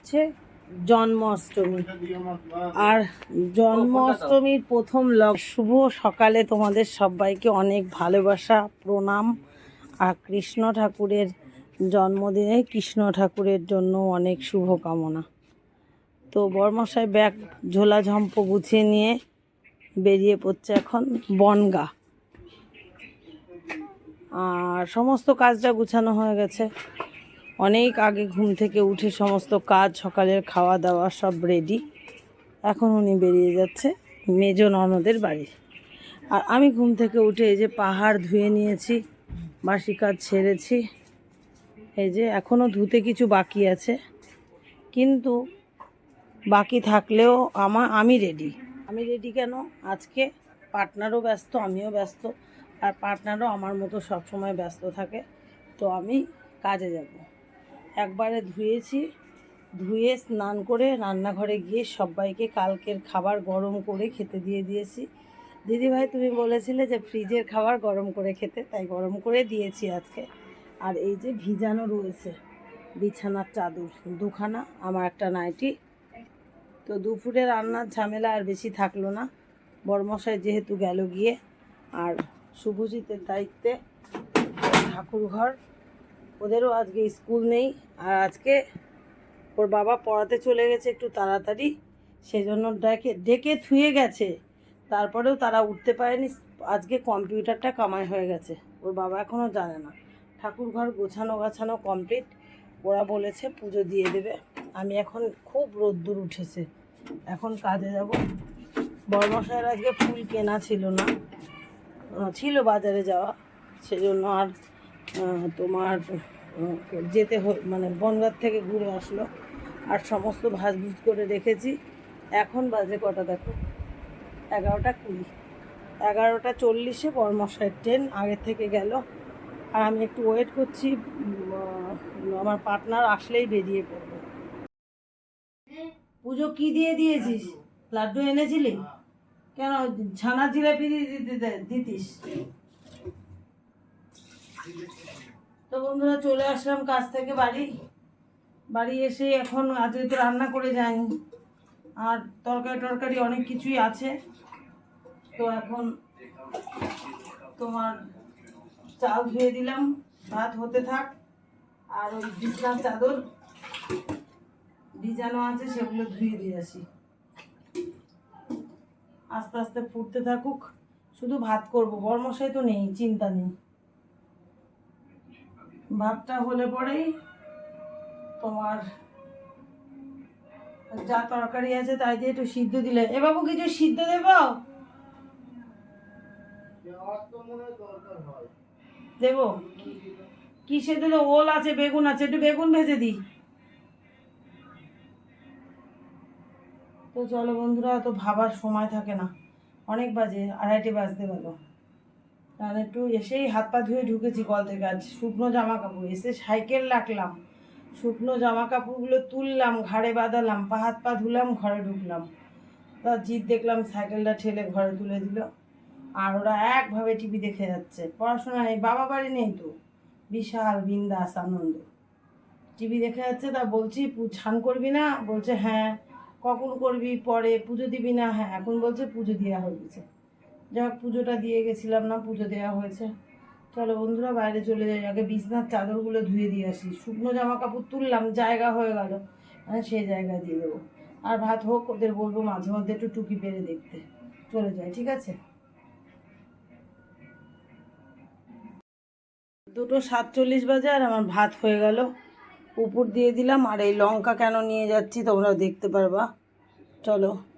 হচ্ছে জন্মাষ্টমী। আর জন্মাষ্টমীর প্রথম লগ শুভ সকালে তোমাদের সবাইকে অনেক ভালোবাসা, প্রণাম। আর কৃষ্ণ ঠাকুরের জন্মদিনে কৃষ্ণ ঠাকুরের জন্য অনেক শুভকামনা তো বর্মশাই ব্যাগ ঝোলা ঝম্প গুছিয়ে নিয়ে বেরিয়ে পড়ছে এখন বনগা। আর সমস্ত কাজটা গুছানো হয়ে গেছে। অনেক আগে ঘুম থেকে উঠে সমস্ত কাজ, সকালের খাওয়া দাওয়া সব রেডি এখন উনি বেরিয়ে যাচ্ছে মেজ ননদের বাড়ি। আর আমি ঘুম থেকে উঠে এই যে পাহাড় ধুয়ে নিয়েছি, বাসি কাজ ছেড়েছি, এই যে এখনও ধুতে কিছু বাকি আছে। কিন্তু বাকি থাকলেও আমার আমি রেডি আমি রেডি কেন? আজকে পার্টনারও ব্যস্ত, আমিও ব্যস্ত। আর পার্টনারও আমার মতো সব সময় ব্যস্ত থাকে, তো আমি কাজে যাব। একবারে ধুয়েছি। ধুয়ে স্নান করে রান্নাঘরে গিয়ে সবাইকে কালকের খাবার গরম করে খেতে দিয়ে দিয়েছি। দিদিভাই, তুমি বলেছিলে যে ফ্রিজের খাবার গরম করে খেতে, তাই গরম করে দিয়েছি আজকে। আর এই যে ভিজানো রয়েছে বিছানার চাদর, দুখানা, আমার একটা নাইটি। তো দুপুরে রান্নার ঝামেলা আর বেশি থাকল না। বড়মশাই যেহেতু গেল গিয়ে, আর শুভজিতের দায়িত্বে ঠাকুর ঘর ওদেরও আজকে স্কুল নেই। আর আজকে ওর বাবা পড়াতে চলে গেছে একটু তাড়াতাড়ি। সেই জন্য ডেকে ডেকে থুয়ে গেছে। তারপরেও তারা উঠতে পারেনি। আজকে কম্পিউটারটা কামাই হয়ে গেছে। ওর বাবা এখনও জানে না। ঠাকুর ঘর গোছানো গাছানো কমপ্লিট। ওরা বলেছে পুজো দিয়ে দেবে। আমি এখন খুব রোদ্দুর উঠেছে। এখন কাজে যাব। বড়মশাইয়ের আজকে ফুল কেনা ছিল না। ছিল বাজারে যাওয়া। সেজন্য আর তোমার যেতে মানে বনগাঁ থেকে ঘুরে আসলো। আর সমস্ত ভাজভুজ করে রেখেছি। এখন বাজে কটা দেখো? এগারোটা কুড়ি। এগারোটা চল্লিশে বর্মশাইয়ের ট্রেন আগে থেকে গেল। আর আমি একটু ওয়েট করছি আমার পার্টনার আসলেই বেরিয়ে পড়ব। পুজো কি দিয়ে দিয়েছিস? লাড্ডু এনেছিলি? কেন ছানা জিলাপি দিতিস? তো বন্ধুরা চলে আসলাম কাজ থেকে বাড়ি। বাড়ি এসে এখন আজকে তো রান্না করে যাইনি। আর তরকারি টরকারি অনেক কিছুই আছে। তো এখন তোমার চাল ধুয়ে দিলাম। ভাত হতে থাক। আর ওই বিছনার চাদর ভিজানো আছে, সেগুলো ধুয়ে দিয়ে আসি। আস্তে আস্তে ফুটতে থাকুক। শুধু ভাত করব। বর্মশাই তো নেই, চিন্তা নেই। ভাতটা হলে পরেই তোমার যা তরকারি আছে তাই দিয়ে একটু সিদ্ধ দিলে। এ বাবু কিছু সিদ্ধ দেব? দেব কি সেদ্ধ দেবো? ওল আছে বেগুন আছে একটু বেগুন ভেজে দিই। তো চলো বন্ধুরা তো ভাবার সময় থাকে না। অনেক বাজে আড়াইটে বাজতে গেল। আর একটু এসেই হাত পা ধুয়ে ঢুকেছি কল থেকে। আজ শুকনো জামা কাপড় এসে সাইকেল রাখলাম। শুকনো জামা কাপড়গুলো তুললাম, ঘাড়ে বাঁধালাম, পা হাত পা ধুলাম, ঘরে ঢুকলাম। তা জিৎ দেখলাম সাইকেলটা ঠেলে ঘরে তুলে দিল। আর ওরা একভাবে টিভি দেখে যাচ্ছে। পড়াশোনা নেই, বাবা বাড়ি নেই তো। বিশাল, বিন্দাস আনন্দ। টিভি দেখে যাচ্ছে, তা বলছি ছান করবি না? বলছে হ্যাঁ। কখন করবি? পরে। পুজো দিবি না? হ্যাঁ। এখন বলছে, পুজো দেওয়া হয়ে গেছে। যাই হোক, পুজোটা দিয়ে গেছিলাম না, পুজো দেওয়া হয়েছে। চলো বন্ধুরা, বাইরে চলে যাই। আগে বিছনার চাদরগুলো ধুয়ে দিয়ে আসি। শুকনো জামা কাপড় তুললাম, জায়গা হয়ে গেল। হ্যাঁ সেই জায়গায় দিয়ে দেবো। আর ভাত হোক, ওদের বলব মাঝে মধ্যে একটু টুকি পেরে দেখতে। চলে যায় ঠিক আছে? দুটো সাতচল্লিশ বাজে আর আমার ভাত হয়ে গেল। উপর দিয়ে দিলাম, আর এই লঙ্কা কেন নিয়ে যাচ্ছি তোমরা দেখতে পারবা। চলো।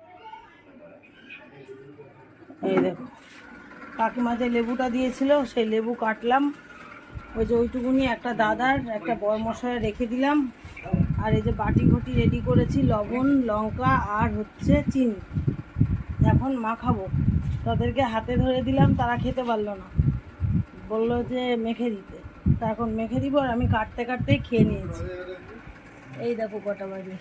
এই দেখো। কাকিমা যে লেবুটা দিয়েছিল, সেই লেবু কাটলাম। ওই যে ওইটুকুনি একটা দাদার, একটা বড় মশলা রেখে দিলাম। আর এই যে বাটি ঘটি রেডি করেছি, লবণ, লঙ্কা আর হচ্ছে চিনি। এখন মাখাবো তাদেরকে হাতে ধরে দিলাম, তারা খেতে পারল না। বলল যে মেখে দিতে। তা এখন মেখে দিব আর আমি কাটতে কাটতেই খেয়ে নিয়েছি। এই দেখো কটা বাজে।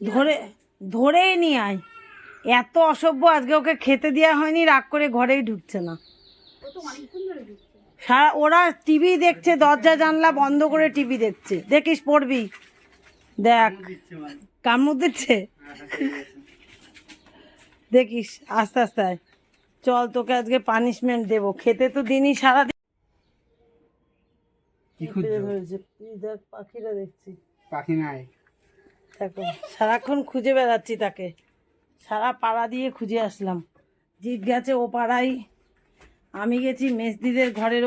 ধরে ধরেই নিয়ে আয়। এত অসভ্য আজকে ওকে খেতে দেওয়া হয়নি রাগ করে ঘরেই ঢুকছে না। সারা ওরা টিভি দেখছে দরজা জানলা বন্ধ করে টিভি দেখছে। দেখিস পড়বি। দেখ। কামড় দিচ্ছে দেখিস আস্তে আস্তে আয়। চল তোকে আজকে পানিশমেন্ট দেবো। খেতে তো দিনই সারা কি খুঁজছো দেখ পাখিরা দেখছি। পাখি নাই। দেখো সারাক্ষণ খুঁজে বেড়াচ্ছি তাকে। সারা পাড়া দিয়ে খুঁজে আসলাম। জিত গেছে ও পাড়াই আমি গেছি মেসদিদের ঘরের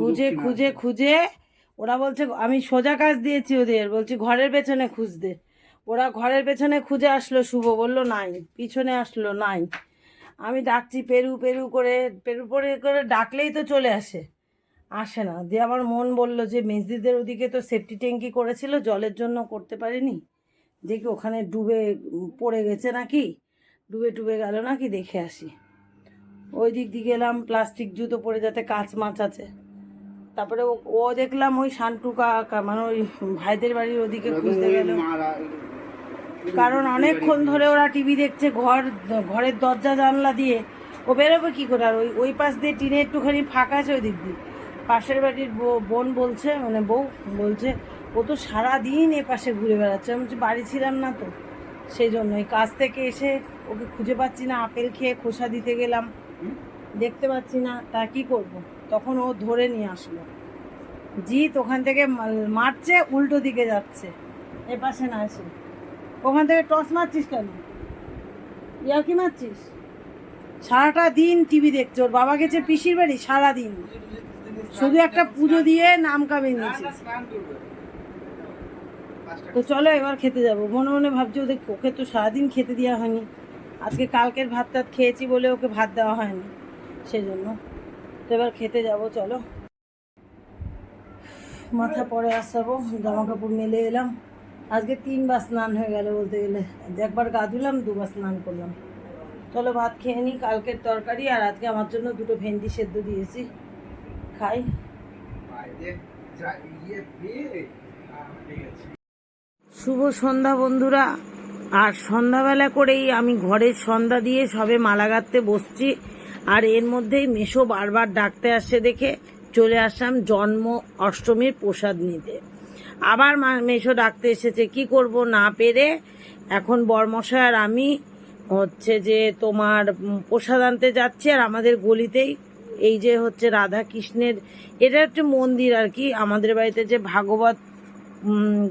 খুঁজে খুঁজে খুঁজে। ওরা বলছে আমি সোজা কাজ দিয়েছি ওদের। বলছি ঘরের পেছনে খুঁজতে ওরা ঘরের পেছনে খুঁজে আসলো শুভ বলল নাই। পিছনে আসলো নাই। আমি ডাকছি পেরু পেরু করে পেরু পরে করে ডাকলেই তো চলে আসে। আসে না। দিয়ে আমার মন বলল যে মেজদিদের ওদিকে তো সেফটি ট্যাঙ্কি করেছিল জলের জন্য করতে পারিনি। দেখি ওখানে ডুবে পড়ে গেছে নাকি? ডুবে টুবে গেল নাকি? দেখে আসি। ওই দিক দিয়ে গেলাম প্লাস্টিক জুতো পরে যাতে কাঁচ মাছ আছে। তারপরে ও- ও দেখলাম ওই শান্টু কাকা মানে ওই ভাইদের বাড়ির ওদিকে খুঁজতে গেল। কারণ অনেকক্ষণ ধরে ওরা টিভি দেখছে ঘর ঘরের দরজা জানলা দিয়ে। ও বেরোবে কী করে? আর ওই ওই পাশ দিয়ে টিনে একটুখানি ফাঁকা আছে ওই দিক দিয়ে। পাশের বাড়ির বোন বলছে মানে বউ বলছে, ও তো সারাদিন এ পাশে ঘুরে বেড়াচ্ছে। আমি বলছি, বাড়ি ছিলাম না তো সেই জন্যই কাজ থেকে এসে ওকে খুঁজে পাচ্ছি না, আপেল খেয়ে খোসা দিতে গেলাম। দেখতে পাচ্ছি না, তা কি করব? তখন ও ধরে নিয়ে আসলো। জিৎ ওখান থেকে মারছে, উল্টো দিকে যাচ্ছে। এ পাশে না এসে। ওখান থেকে টস মারছিস কেন? ইয়া কি মারছিস? সারাটা দিন টিভি দেখছে, ওর বাবা গেছে পিসির বাড়ি সারা দিন শুধু একটা পুজো দিয়ে নাম কামিয়ে নিয়েছে। তো চলো এবার খেতে যাব। মনে মনে ভাবছি ওদের ওকে তো সারাদিন খেতে দেওয়া হয়নি। আজকে কালকের ভাত টাত খেয়েছি বলে ওকে ভাত দেওয়া হয়নি। সেই জন্য তো এবার খেতে যাব, চলো। মাথা পরে আসাবো জামা কাপড় মেলে এলাম। আজকে তিনবার স্নান হয়ে গেল বলতে গেলে। একবার গা ধুলাম, দুবার স্নান করলাম। চলো ভাত খেয়ে নিই কালকের তরকারি আর আজকে আমার জন্য দুটো ভেন্ডি সেদ্ধ দিয়েছি। খাই। শুভ সন্ধ্যা বন্ধুরা। আর সন্ধ্যাবেলা করেই আমি ঘরের সন্ধ্যা দিয়ে সবে মালা গাঁথতে বসছি। আর এর মধ্যেই মেশো বারবার ডাকতে আসছে দেখে চলে আসলাম জন্ম অষ্টমীর প্রসাদ নিতে। আবার মা- মেশো ডাকতে এসেছে কি করব না পেরে? এখন বরমশাই আর আমি হচ্ছে যে তোমার প্রসাদ আনতে যাচ্ছি আর আমাদের গলিতেই এই যে হচ্ছে রাধা কৃষ্ণের এটা একটা মন্দির আর কি। আমাদের বাড়িতে যে ভাগবত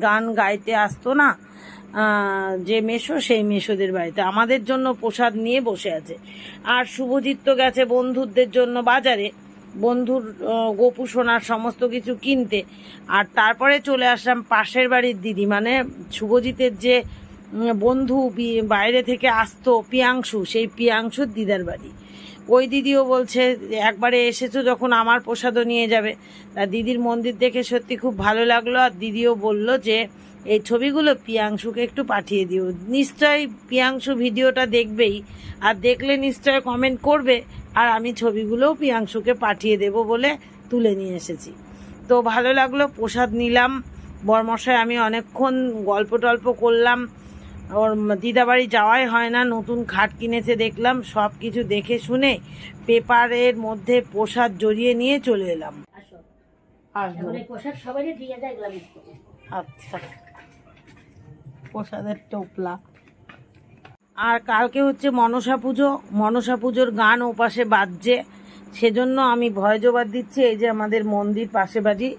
গান গাইতে আসতো না যে মেশো, সেই মেশোদের বাড়িতে। আমাদের জন্য প্রসাদ নিয়ে বসে আছে। আর শুভজিৎ তো গেছে বন্ধুদের জন্য বাজারে। বন্ধুর গোপু সোনার সমস্ত কিছু কিনতে। আর তারপরে চলে আসলাম পাশের বাড়ির দিদি। মানে শুভজিতের যে বন্ধু বাইরে থেকে আসতো পিয়াংশু, সেই পিয়াংশুর দিদার বাড়ি। ওই দিদিও বলছে, একবারে এসেছ যখন আমার প্রসাদও নিয়ে যাবে। তা দিদির মন্দির দেখে সত্যি খুব ভালো লাগল, আর দিদিও বলল যে, এই ছবিগুলো পিয়াংশুকে একটু পাঠিয়ে দিও। নিশ্চয়ই পিয়াংশু ভিডিওটা দেখবেই, আর দেখলে নিশ্চয় কমেন্ট করবে, আর আমি ছবিগুলোও পিয়াংশুকে পাঠিয়ে দেব বলে তুলে নিয়ে এসেছি। তো ভালো লাগল, প্রসাদ নিলাম। বরমশাই, আমি অনেকক্ষণ গল্প টল্প করলাম। ওর দিদাবাড়ি যাওয়াই হয় না। নতুন খাট কিনেছে দেখলাম সব কিছু দেখে শুনে পেপারের মধ্যে প্রসাদ জড়িয়ে নিয়ে চলে এলাম। আচ্ছা। প্রসাদের টোপলা। আর কালকে হচ্ছে মনসা পুজো। মনসা পুজোর গান ওপাশে বাজছে। সেজন্য আমি ভয়জবাদ দিচ্ছি এই যে আমাদের মন্দির পাশে বাড়ি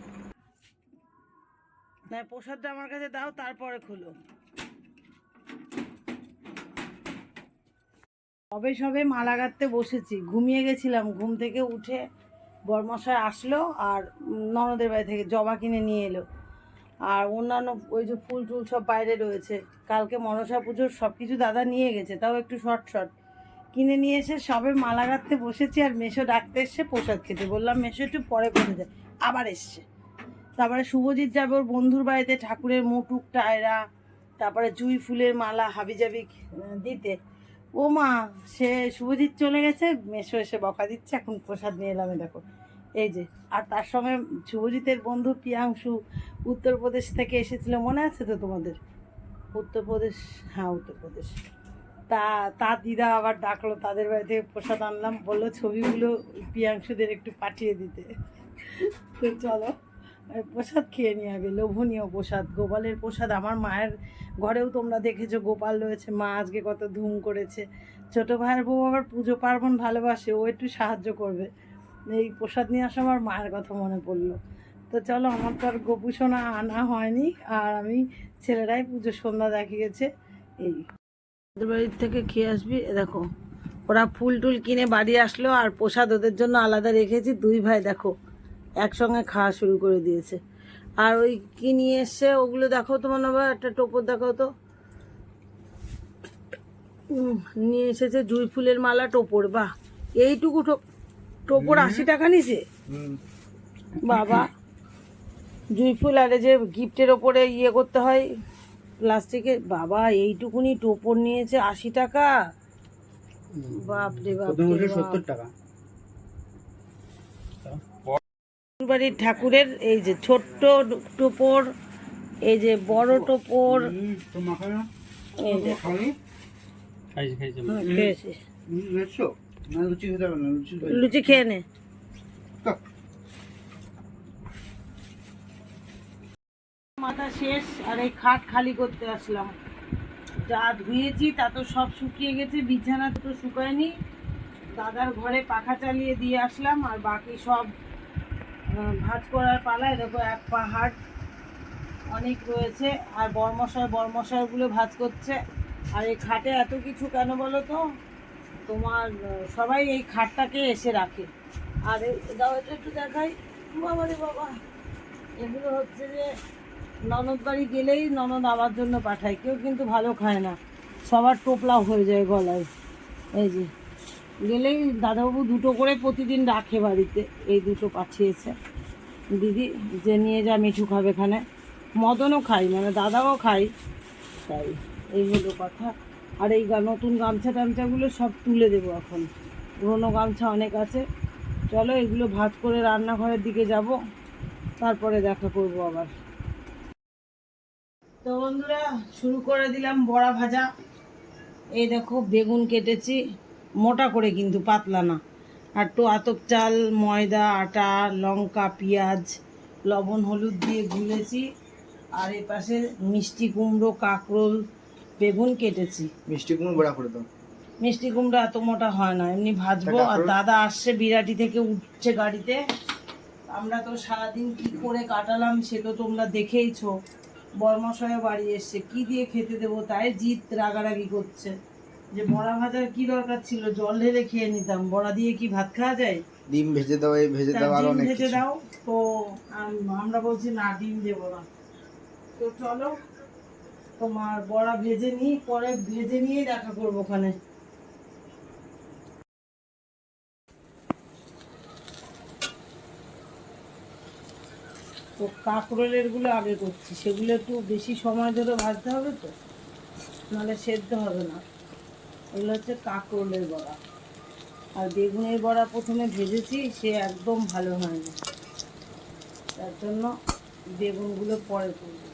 না প্রসাদটা আমার কাছে দাও তারপরে খুলো। সবে সবে মালা গাঁথতে বসেছি। ঘুমিয়ে গেছিলাম, ঘুম থেকে উঠে বরমশাই আসলো আর ননদের বাড়ি থেকে জবা কিনে নিয়ে এলো। আর অন্যান্য ওই যে ফুল টুল সব বাইরে রয়েছে। কালকে মনসা পুজোর সব কিছু দাদা নিয়ে গেছে, তাও একটু শর্ট শর্ট। কিনে নিয়ে এসে সবে মালা গাঁথতে বসেছি আর মেশো ডাকতে এসছে প্রসাদ খেতে। বললাম, মেশো একটু পরে করে যায় আবার এসছে। তারপরে শুভজিৎ যাবে ওর বন্ধুর বাড়িতে, ঠাকুরের মুটুক, টায়রা, তারপরে জুই ফুলের মালা হাবিজাবি দিতে। ও মা, সে শুভজিৎ চলে গেছে, মেশো এসে বকা দিচ্ছে, এখন প্রসাদ নিয়ে এলাম দেখো। এই যে, আর তার সঙ্গে শুভজিতের বন্ধু পিয়াংশু উত্তরপ্রদেশ থেকে এসেছিল, মনে আছে তো তোমাদের? উত্তরপ্রদেশ হ্যাঁ উত্তরপ্রদেশ। তা তার দিদা আবার ডাকলো, তাদের বাড়িতে প্রসাদ আনলাম, বলল ছবিগুলো প্রিয়াংশুদের একটু পাঠিয়ে দিতে। তো চলো। প্রসাদ খেয়ে নিয়ে আগে, লোভনীয় প্রসাদ, গোপালের প্রসাদ। আমার মায়ের ঘরেও তোমরা দেখেছ, গোপাল রয়েছে, মা আজকে কত ধুম করেছে। ছোটো ভাইয়ের বউ আবার পুজো পার্বণ ভালোবাসে, ও একটু সাহায্য করবে। এই প্রসাদ নিয়ে আসা আমার মায়ের কথা মনে পড়ল। তো চলো, আমার তো আর গোপুসোনা আনা হয়নি, আর আমি ছেলেরাই পুজো সন্ধ্যা দেখিয়েছে এই বাড়ির থেকে খেয়ে আসবি দেখো, ওরা ফুল টুল কিনে বাড়ি আসলো, আর প্রসাদ ওদের জন্য আলাদা রেখেছি। দুই ভাই, দেখো একসঙ্গে খাওয়া শুরু করে দিয়েছে। আর ওই কি নিয়ে এসছে ওগুলো দেখো তোমার আবার একটা টোপর দেখো তো। নিয়ে এসেছে জুই ফুলের মালা টোপর বাহ। এইটুকু টোপর আশি টাকা নিছে বাবা জুই ফুল আরে যে গিফটের ওপরে ইয়ে করতে হয় প্লাস্টিকের বাবা এইটুকুনি টোপর নিয়েছে আশি টাকা। বাপরে বাপ। সত্তর টাকা। বাড়ির ঠাকুরের এই যে ছোট্ট টোপর এই যে বড় টোপর হ্যাঁ, লুচি খেয়ে নে। মাথা শেষ আর এই খাট খালি করতে আসলাম। যা ধুয়েছি তা তো সব শুকিয়ে গেছে বিছানা তো শুকায়নি। দাদার ঘরে পাখা চালিয়ে দিয়ে আসলাম আর বাকি সব ভাঁজ করার পালায় দেখো এক পাহাড় অনেক রয়েছে, আর বর্মশাই বর্মশাইগুলো ভাঁজ করছে। আর এই খাটে এত কিছু কেন বলো তো? তোমার সবাই এই খাটটাকে এসে রাখে। আর দাও একটু দেখাই। বাবা রে বাবা। এগুলো হচ্ছে যে ননদ বাড়ি গেলেই ননদ আমার জন্য পাঠায়, কেউ কিন্তু ভালো খায় না। সবার টোপলা হয়ে যায় গলায়। এই যে। গেলেই দাদাবাবু দুটো করে প্রতিদিন রাখে বাড়িতে, এই দুটো পাঠিয়েছে। দিদি যে নিয়ে যা, মিঠু খাবে এখানে। মদনও খাই মানে দাদাও খাই। তাই, এই হলো কথা। আর এই নতুন গামছা টামছাগুলো সব তুলে দেবো এখন। পুরোনো গামছা অনেক আছে। চলো এগুলো ভাত করে রান্নাঘরের দিকে যাব। তারপরে দেখা করব আবার। তো বন্ধুরা, শুরু করে দিলাম বড়া ভাজা। এই দেখো, বেগুন কেটেছি। মোটা করে কিন্তু পাতলা না। আর তো আতপ চাল ময়দা আটা লঙ্কা পেঁয়াজ লবণ হলুদ দিয়ে গুলেছি। আর এ পাশে মিষ্টি কুমড়ো কাঁকরোল বেগুন কেটেছি। মিষ্টি কুমড়ো বড়া করে দাও। মিষ্টি কুমড়ো এত মোটা হয় না এমনি ভাজবো। আর দাদা আসছে বিরাটি থেকে উঠছে গাড়িতে। আমরা তো সারাদিন কি করে কাটালাম সে তো তোমরা দেখেইছো। বর্মশয় বাড়ি এসছে কি দিয়ে খেতে দেবো তাই জিত রাগারাগি করছে। যে বড়া ভাজার কি দরকার ছিল? জল ঢেলে খেয়ে নিতাম। বড়া দিয়ে কি ভাত খাওয়া যায়? ডিম ভেজে দাও এই ভেজে দাও আর অনেক ভেজে দাও। তো আমরা বলছি না ডিম দেবো না। তো চলো তোমার বড়া ভেজে নিই পরে ভেজে নিয়ে দেখা করব ওখানে। তো কাঁকরোলেরগুলো আগে করছি। সেগুলো একটু বেশি সময় ধরে ভাজতে হবে তো? নাহলে সেদ্ধ হবে না। এগুলো হচ্ছে কাঁকরোলের বড়া। আর বেগুনের বড়া প্রথমে ভেজেছি, সে একদম ভালো হয় না তার জন্য বেগুনগুলো পরে করব।